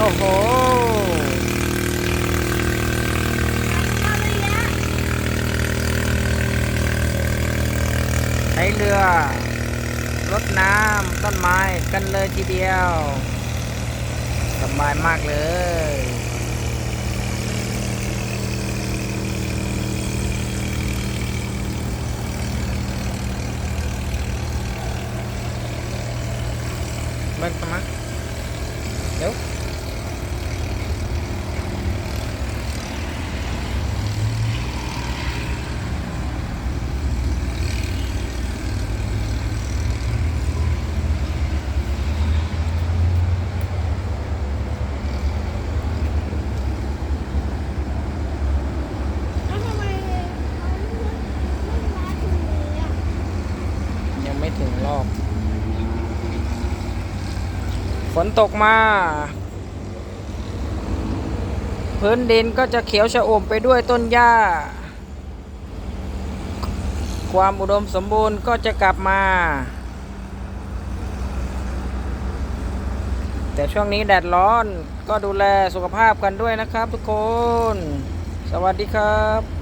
โอ้โหใช้เรือรดน้ำต้นไม้กันเลยทีเดียวสบายมากเลยเบิ้ลมาเดี๋ยว แล้วทำไมมันไม่ร้านถึงเลยอะ ยังไม่ ถึงรอบ ฝนตกมา พื้นดินก็จะเขียวชะอมไปด้วยต้นหญ้า ความอุดมสมบูรณ์ก็จะกลับมา แต่ช่วงนี้แดดร้อนก็ดูแลสุขภาพกันด้วยนะครับทุกคน สวัสดีครับ